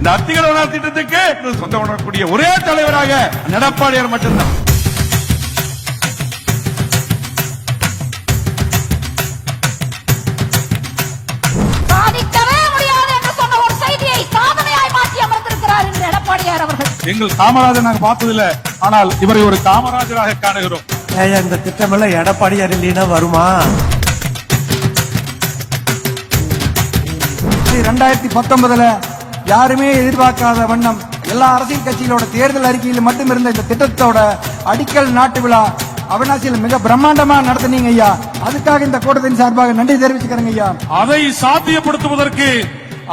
இந்த அத்திகட திட்டத்துக்கு சொந்த உணரக்கூடிய ஒரே தலைவராக எடப்பாடியார் மட்டும்தான். எங்கள் காமராஜர் நாங்க பார்த்ததில்ல. ஆனால் இவரை ஒரு காமராஜராக காணுகிறோம். இந்த திட்டம் எல்லாம் எடப்பாடியார் இல்லைன்னா வருமா ரெண்டாயிரத்தி பத்தொன்பதுல யாருமே எதிர்பார்க்காத வண்ணம். எல்லா அரசியல் கட்சிகளோட தேர்தல் அறிக்கையில் மட்டும் இருந்த இந்த திட்டத்தோட அடிக்கல் நாட்டு விழா அவினாசியில் மிக பிரம்மாண்டமா நடத்துனீங்க ஐயா. அதுக்காக இந்த கூட்டத்தின் சார்பாக நன்றி தெரிவிச்சுக்கிறேங்க ஐயா. அதை சாத்தியப்படுத்துவதற்கு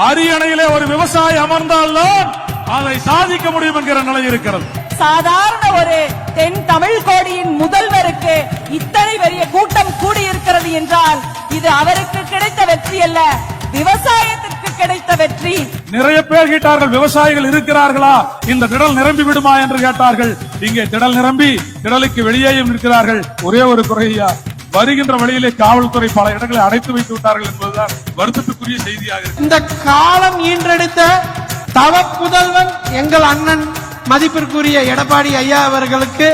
அரியணையிலே ஒரு விவசாயி அமர்ந்தால்தான் அதை சாதிக்க முடியும் என்கிற நிலை இருக்கிறது. சாதாரண ஒரு தென் தமிழ் கோடியின் முதல்வருக்கு இத்தனை பெரிய கூட்டம் கூடியிருக்கிறது என்றால் இது அவருக்கு கிடைத்த வெற்றி அல்ல. விவசாயத்திற்கு கிடைத்த வெற்றி நிறைய பேர் கேட்டார்கள் விவசாயிகள் இருக்கிறார்களா? இந்த திடல் நிரம்பி விடுமா என்று கேட்டார்கள். இங்கே திடல் நிரம்பி திடலுக்கு வெளியேயும் இருக்கிறார்கள் ஒரே ஒரு குறையா வருகின்ற வழியிலே காவல்துறை பல இடங்களை அடைத்து வைத்து விட்டார்கள் என்பதுதான் வருத்தத்துக்குரிய செய்தியாக இருக்கு. இந்த காலம் ஈன்றெடுத்த தவ புதல்வன் எங்கள் அண்ணன் மதிப்பிற்குரிய எடப்பாடி ஐயா அவர்களுக்கு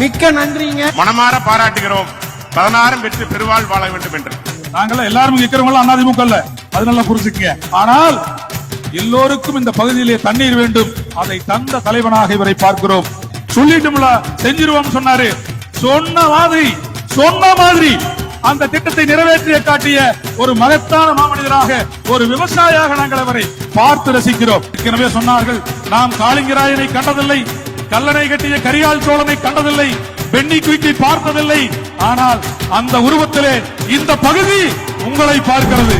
மிக்க நன்றிங்க. மனமாற பாராட்டுகிறோம். பதினாறும் பெற்று பெருவாழ் வாழ வேண்டும் என்று. நாங்கள் எல்லாரும் இருக்கிறவங்க அதிமுக அது நல்லா புரிஞ்சுக்க ஆனால் எல்லோருக்கும் இந்த பகுதியிலே தண்ணீர் வேண்டும். அதை தந்த தலைவனாக இவரை பார்க்கிறோம். சொல்லிட்டும்ல செஞ்சிருவோம் சொன்னாரு. சொன்ன மாதிரி சொன்ன மாதிரி அந்த திட்டத்தை நிறைவேற்றிய காட்டிய ஒரு மகத்தான மாமனிதராக ஒரு விவசாயியாக நாங்கள் அவரை பார்த்து ரசிக்கிறோம். ஏற்கனவே சொன்னார்கள் நாம் காளிங்கராயனை கண்டதில்லை கல்லணை கட்டிய கரியால் சோழனை கண்டதில்லை பெண்ணி குயிக்கை பார்த்ததில்லை. ஆனால் அந்த உருவத்திலே இந்த பகுதி உங்களை பார்க்கிறது.